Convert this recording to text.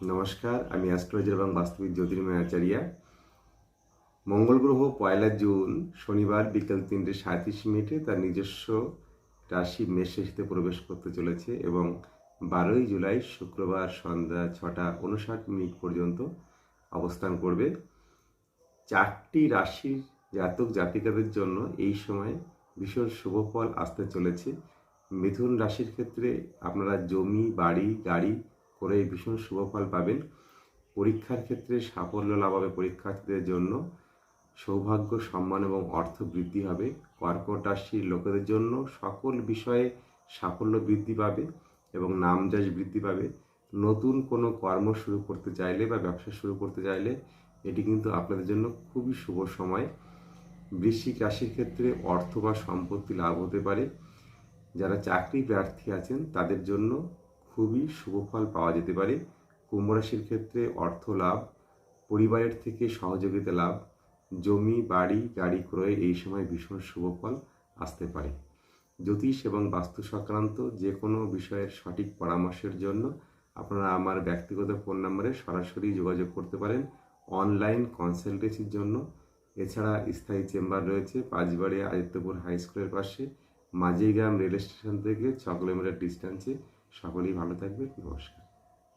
নমস্কার, আমি অ্যাস্ট্রোলজার এবং বাস্তবিক জ্যোতির্ময় আচার্যা মঙ্গল গ্রহ পয়লা জুন, শনিবার বিকেল তিনটে সাঁত্রিশ মিনিটে তার নিজস্ব রাশি মেষ রাশিতে প্রবেশ করতে চলেছে এবং বারোই জুলাই শুক্রবার সন্ধ্যা ছটা উনষাট মিনিট পর্যন্ত অবস্থান করবে। চারটি রাশির জাতক জাতিকাদের জন্য এই সময় ভীষণ শুভ ফল আসতে চলেছে। মিথুন রাশির ক্ষেত্রে আপনারা জমি, বাড়ি, গাড়ি করে ভীষণ শুভ ফল পাবেন। পরীক্ষার ক্ষেত্রে সাফল্য লাভ হবে পরীক্ষার্থীদের জন্য সৌভাগ্য, সম্মান এবং অর্থ বৃদ্ধি হবে। কর্কট রাশির লোকেদের জন্য সকল বিষয়ে সাফল্য বৃদ্ধি পাবে এবং নামযশ বৃদ্ধি পাবে। নতুন কোনো কর্ম শুরু করতে চাইলে বা ব্যবসা শুরু করতে চাইলে এটি কিন্তু আপনাদের জন্য খুবই শুভ সময়। বৃশ্চিক রাশির ক্ষেত্রে অর্থ বা সম্পত্তি লাভ হতে পারে। যারা চাকরি প্রার্থী আছেন তাদের জন্য খুবই শুভ ফল পাওয়া যেতে পারে। কুম্ভ রাশির ক্ষেত্রে অর্থ লাভ, পরিবারের থেকে সহযোগিতা লাভ, জমি, বাড়ি, গাড়ি ক্রয়ে এই সময় ভীষণ শুভ ফল আসতে পারে। জ্যোতিষ এবং বাস্তু সংক্রান্ত যে কোনো বিষয়ের সঠিক পরামর্শের জন্য আপনারা আমার ব্যক্তিগত ফোন নম্বরে সরাসরি যোগাযোগ করতে পারেন অনলাইন কনসালটেন্সির জন্য। এছাড়া স্থায়ী চেম্বার রয়েছে পাঁচবাড়িয়া আদিত্যপুর হাই স্কুলের পাশে, মাঝিগ্রাম রেল স্টেশন থেকে ছ কিলোমিটার ডিস্টেন্সে সকলেই ভালো থাকবে নমস্কার।